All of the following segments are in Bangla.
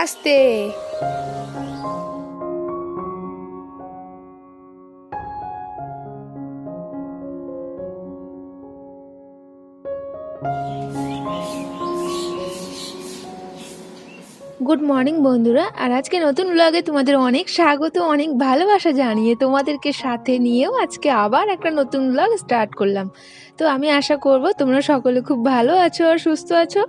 আস্তে। গুড মর্নিং বন্ধুরা, আর আজকে নতুন ব্লগে তোমাদের অনেক স্বাগত, অনেক ভালোবাসা জানিয়ে তোমাদেরকে সাথে নিয়েও আজকে আবার একটা নতুন ব্লগ স্টার্ট করলাম। তো আমি আশা করব তোমরা সকলে খুব ভালো আছো আর সুস্থ আছো,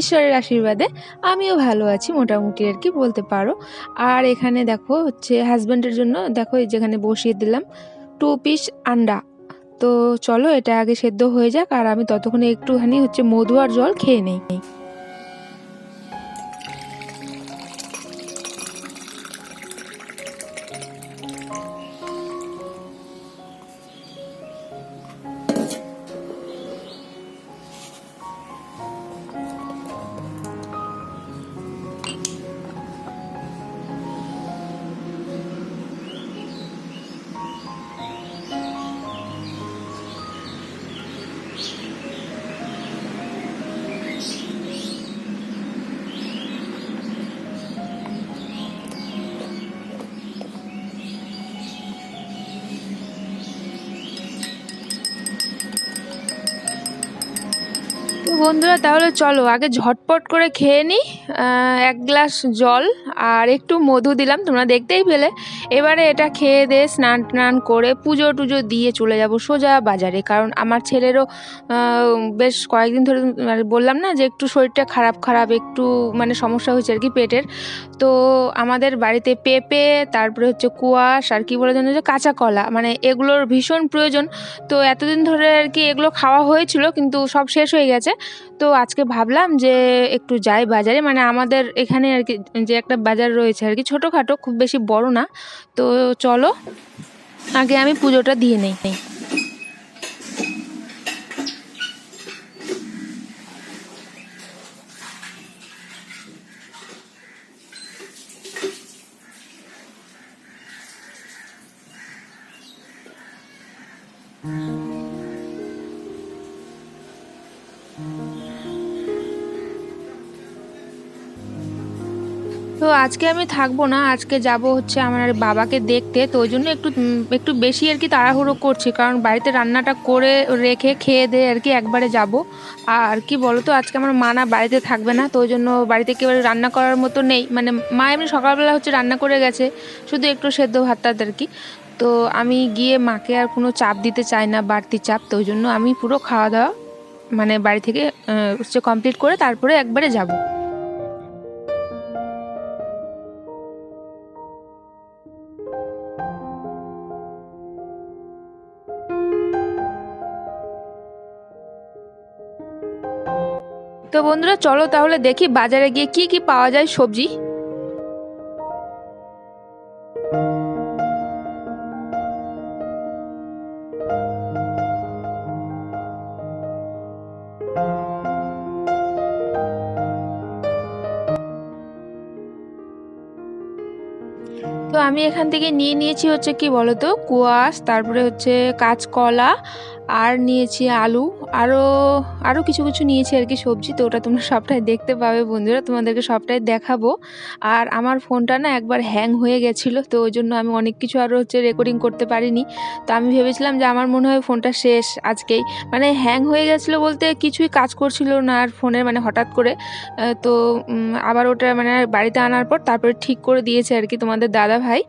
ঈশ্বরের আশীর্বাদে আমিও ভালো আছি মোটামুটি আর কি বলতে পারো। আর এখানে দেখো হচ্ছে হাজব্যান্ডের জন্য দেখো এই যেখানে বসিয়ে দিলাম টু পিস আন্ডা। তো চলো এটা আগে সেদ্ধ হয়ে যাক, আর আমি ততক্ষণে একটুখানি হচ্ছে মধু আর জল খেয়ে নেই। বন্ধুরা, তাহলে চলো আগে ঝটপট করে খেয়ে নিই এক গ্লাস জল আর একটু মধু দিলাম, তোমরা দেখতেই পেলে। এবারে এটা খেয়ে দিয়ে স্নান টান করে পুজো টুজো দিয়ে চলে যাব সোজা বাজারে, কারণ আমার ছেলেরও বেশ কয়েকদিন ধরে মানে বললাম না যে একটু শরীরটা খারাপ খারাপ, একটু মানে সমস্যা হয়েছে আর কি পেটের। তো আমাদের বাড়িতে পেঁপে, তারপরে হচ্ছে কুয়াশ আর কি বলে জানো যে কাঁচা কলা মানে এগুলোর ভীষণ প্রয়োজন। তো এতদিন ধরে আর কি এগুলো খাওয়া হয়েছিল, কিন্তু সব শেষ হয়ে গেছে। তো আজকে ভাবলাম যে একটু যাই বাজারে। মানে আমাদের এখানে আর কি, যে একটা বাজার রয়েছে আর কি, ছোটোখাটো, খুব বেশি বড় না। তো চলো, আগে আমি পুজোটা দিয়ে নেই। তো আজকে আমি থাকব না, আজকে যাব হচ্ছে আমার বাবাকে দেখতে, তো ওই জন্য একটু একটু বেশি আর কি তাড়াহুড়ো করছি, কারণ বাড়িতে রান্নাটা করে রেখে খেয়ে দিয়ে আর কি একবারে যাব। আর কি বলো তো আজকে আমার মা না বাড়িতে থাকবে না, তো ওই জন্য বাড়িতে কেউ রান্না করার মতো নেই মানে মা এমনি সকালবেলা হচ্ছে রান্না করে গেছে, শুধু একটু সেদ্ধ ভাত টাত আর কি। তো আমি গিয়ে মাকে আর কোনো চাপ দিতে চাই না, বাড়তি চাপ, তো ওই জন্য আমি পুরো খাওয়া দাওয়া মানে বাড়ি থেকে হচ্ছে কমপ্লিট করে তারপরে একবারে যাব। তো বন্ধুরা, চলো তাহলে দেখি বাজারে গিয়ে কি কি পাওয়া যায় সবজি। তো আমি এখান থেকে নিয়ে নিয়েছি হচ্ছে কি বলতো, কুয়াশ, তারপরে হচ্ছে কাঁচকলা আর নিয়েছি আলু আরও আরও কিছু কিছু নিয়েছি আর কি সবজি, তো ওটা তোমরা সবটাই দেখতে পাবে বন্ধুরা, তোমাদেরকে সবটাই দেখাবো। আর আমার ফোনটা না একবার হ্যাং হয়ে গেছিল, তো ওই জন্য আমি অনেক কিছু আরও হচ্ছে রেকর্ডিং করতে পারিনি। তো আমি ভেবেছিলাম যে আমার মনে হয় ফোনটা শেষ আজকেই। মানে হ্যাং হয়ে গেছিল বলতে কিছুই কাজ করছিল না আর ফোনের মানে হঠাৎ করে তো আবার ওটা মানে বাড়িতে আনার পর তারপরে ঠিক করে দিয়েছে আর কি তোমাদের দাদা ভাই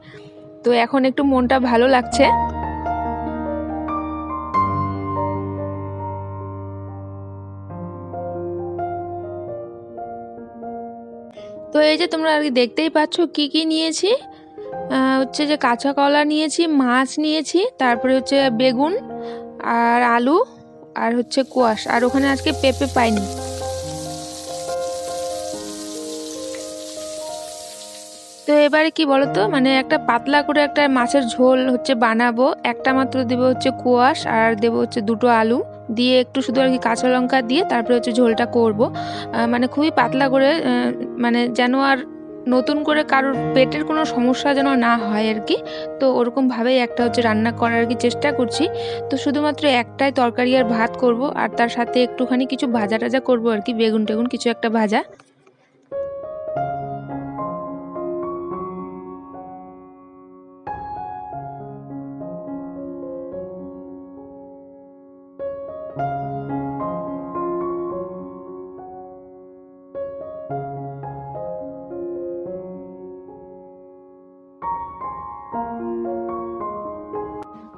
তো এখন একটু মনটা ভালো লাগছে। তো এই যে তোমরা আর কি দেখতেই পাচ্ছ কি কি নিয়েছি? হচ্ছে যে কাঁচা কলা নিয়েছি, মাছ নিয়েছি, তারপরে হচ্ছে বেগুন আর আলু আর হচ্ছে কোয়াশ। আর ওখানে আজকে পেঁপে পাইনি। তো এবারে কি বলতো? মানে একটা পাতলা করে একটা মাছের ঝোল হচ্ছে বানাবো। একটা মাত্র দেবো হচ্ছে কোয়াশ আর দেবো হচ্ছে দুটো আলু। দিয়ে একটু শুধু আর কি কাঁচা লঙ্কা দিয়ে তারপরে হচ্ছে ঝোলটা করব। মানে খুবই পাতলা করে মানে যেন আর নতুন করে কারোর পেটের কোনো সমস্যা যেন না হয় আর কি। তো ওরকমভাবেই একটা হচ্ছে রান্না করার আর কি চেষ্টা করছি। তো শুধুমাত্র একটাই তরকারি আর ভাত করব, আর তার সাথে একটুখানি কিছু ভাজা টাজা করব আর কি বেগুন টেগুন কিছু একটা ভাজা।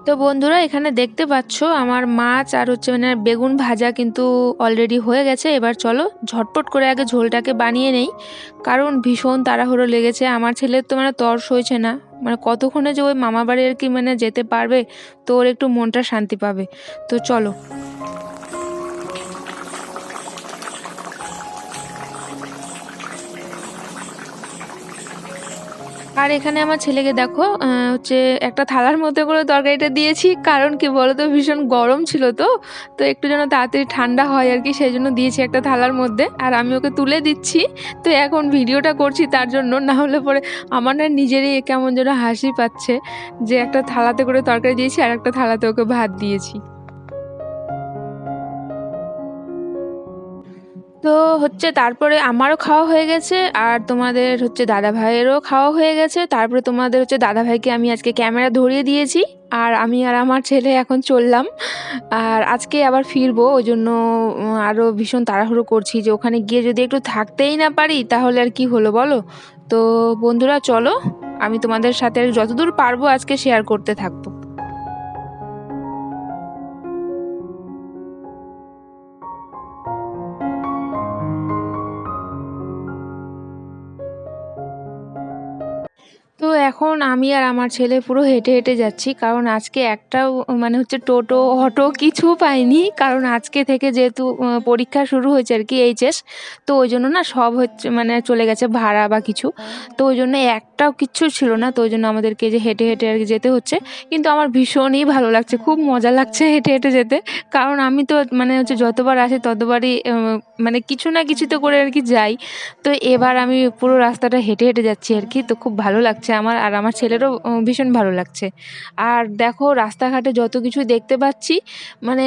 তো বন্ধুরা, এখানে দেখতে পাচ্ছ আমার মাছ আর হচ্ছে মানে বেগুন ভাজা কিন্তু অলরেডি হয়ে গেছে। এবার চলো ঝটপট করে আগে ঝোলটাকে বানিয়ে নেই, কারণ ভীষণ তাড়াহুড়ো লেগেছে। আমার ছেলের তো মানে তর্স হয়েছে না মানে কতক্ষণে যে ওই মামা বাড়ি আর কি মানে যেতে পারবে, তো ওর একটু মনটা শান্তি পাবে। তো চলো। আর এখানে আমার ছেলেকে দেখো হচ্ছে একটা থালার মধ্যে করে তরকারিটা দিয়েছি। কারণ কি বলো তো ভীষণ গরম ছিল তো তো একটু যেন তাড়াতাড়ি ঠান্ডা হয় আর কি সেই জন্য দিয়েছি একটা থালার মধ্যে। আর আমি ওকে তুলে দিচ্ছি। তো এখন ভিডিওটা করছি তার জন্য, না হলে পরে আমার না নিজেরই কেমন যেন হাসি পাচ্ছে যে একটা থালাতে করে তরকারি দিয়েছি আর একটা থালাতে ওকে ভাত দিয়েছি। তো হচ্ছে তারপরে আমারও খাওয়া হয়ে গেছে আর তোমাদের হচ্ছে দাদা ভাইয়েরও খাওয়া হয়ে গেছে। তারপরে তোমাদের হচ্ছে দাদা ভাইকে আমি আজকে ক্যামেরা ধরিয়ে দিয়েছি আর আমি আর আমার ছেলে এখন চললাম। আর আজকে আবার ফিরবো ওই জন্য আরও ভীষণ তাড়াহুড়ো করছি যে ওখানে গিয়ে যদি একটু থাকতেই না পারি তাহলে আর কি হলো বলো? তো বন্ধুরা চলো, আমি তোমাদের সাথে যতদূর পারব আজকে শেয়ার করতে থাকব। এখন আমি আর আমার ছেলে পুরো হেঁটে হেঁটে যাচ্ছি, কারণ আজকে একটাও মানে হচ্ছে টোটো, অটো কিছু পাইনি, কারণ আজকে থেকে যেহেতু পরীক্ষা শুরু হয়েছে আর কি এইচএস, তো ওই জন্য না সব হচ্ছে মানে চলে গেছে ভাড়া বা কিছু। তো ওই জন্য একটাও কিচ্ছু ছিল না, তো ওই জন্য আমাদেরকে যে হেঁটে হেঁটে আর কি যেতে হচ্ছে। কিন্তু আমার ভীষণই ভালো লাগছে, খুব মজা লাগছে হেঁটে হেঁটে যেতে। কারণ আমি তো মানে হচ্ছে যতবার আসি ততবারই মানে কিছু না কিছু তো করে আর কি যাই। তো এবার আমি পুরো রাস্তাটা হেঁটে হেঁটে যাচ্ছি আর কি তো খুব ভালো লাগছে আমার আর আমার ছেলেরও ভীষণ ভালো লাগছে। আর দেখো রাস্তাঘাটে যত কিছু দেখতে পাচ্ছি মানে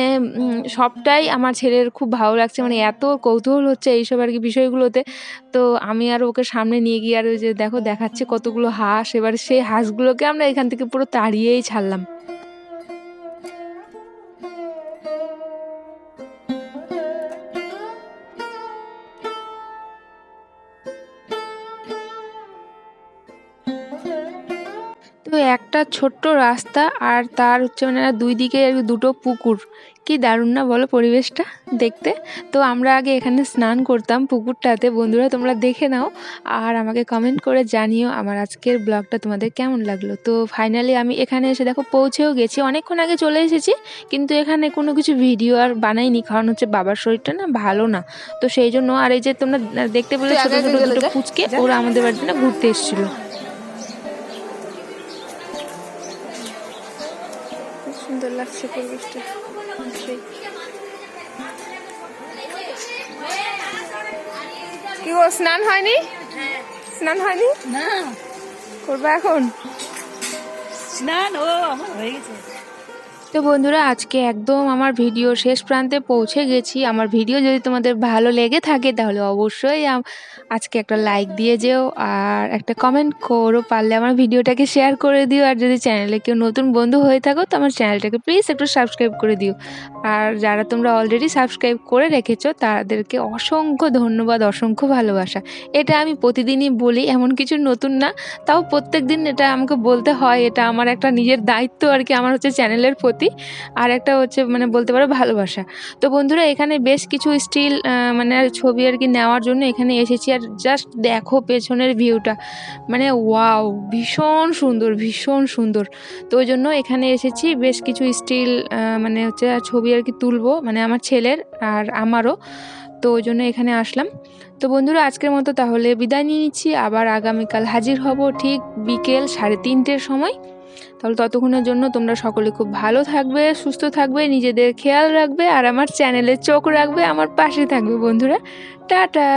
সবটাই আমার ছেলের খুব ভালো লাগছে। মানে এত কৌতূহল হচ্ছে এইসব আর কি বিষয়গুলোতে। তো আমি আর ওকে সামনে নিয়ে গিয়ে আর ওই যে দেখো দেখাচ্ছে কতগুলো হাঁস। এবার সেই হাঁসগুলোকে আমরা এখান থেকে পুরো তাড়িয়েই ছাড়লাম। একটা ছোট্ট রাস্তা আর তার হচ্ছে মানে দুই দিকে দুটো পুকুর। কি দারুণ না বলো পরিবেশটা দেখতে? তো আমরা আগে এখানে স্নান করতাম পুকুরটাতে। বন্ধুরা তোমরা দেখে নাও আর আমাকে কমেন্ট করে জানিও আমার আজকের ব্লগটা তোমাদের কেমন লাগল। তো ফাইনালি আমি এখানে এসে দেখো পৌঁছেও গেছি। অনেকক্ষণ আগে চলে এসেছি কিন্তু এখানে কোনো কিছু ভিডিও আর বানাইনি কারণ হচ্ছে বাবার শরীরটা না ভালো না। তো সেই জন্য আর এই যে তোমরা দেখতে পেলে ছোট ছোট দুটো যা। পুচকে ওরা আমাদের বাড়িতে না ঘুরতে এসেছিল। লাগছে পরিবেশটা। কি গো স্নান হয়নি? স্নান হয়নি? না। করবা এখন? স্নান ও আমার হয়ে গেছে। তো বন্ধুরা, আজকে একদম আমার ভিডিও শেষ প্রান্তে পৌঁছে গেছি। আমার ভিডিও যদি তোমাদের ভালো লেগে থাকে, তাহলে অবশ্যই আজকে একটা লাইক দিয়ে যেও, আর একটা কমেন্ট করো। পারলে আমার ভিডিওটাকে শেয়ার করে দিও, আর যদি চ্যানেলে কেউ নতুন বন্ধু হয়ে থাকো, তো আমার চ্যানেলটাকে প্লিজ একটু সাবস্ক্রাইব করে দিও। আর যারা তোমরা অলরেডি সাবস্ক্রাইব করে রেখেছো, তাদেরকে অসংখ্য ধন্যবাদ, অসংখ্য ভালোবাসা। এটা আমি প্রতিদিনই বলি, এমন কিছু নতুন না। তাও প্রত্যেক দিন এটা আমাকে বলতে হয়, এটা আমার একটা নিজের দায়িত্ব আর কি, আমার হচ্ছে চ্যানেলের প্রতি আর একটা হচ্ছে মানে বলতে পারো ভালোবাসা। তো বন্ধুরা, এখানে বেশ কিছু স্টিল মানে ছবি আর কি নেওয়ার জন্য এখানে এসেছি। আর জাস্ট দেখো পেছনের ভিউটা। মানে ওয়াও, ভীষণ সুন্দর ভীষণ সুন্দর। তো ওই জন্য এখানে এসেছি। বেশ কিছু স্টিল মানে হচ্ছে ছবি আর কি তুলবো মানে আমার ছেলের আর আমারও। তো ওই জন্য এখানে আসলাম। তো বন্ধুরা, আজকের মতো তাহলে বিদায় নিয়ে নিচ্ছি। আবার আগামীকাল হাজির হব ঠিক বিকেল সাড়ে তিনটের সময়। তাহলে ততক্ষণের জন্য তোমরা সকলে খুব ভালো থাকবে, সুস্থ থাকবে, নিজেদের খেয়াল রাখবে, আর আমার চ্যানেলে চোখ রাখবে, আমার পাশে থাকবে বন্ধুরা। টাটা!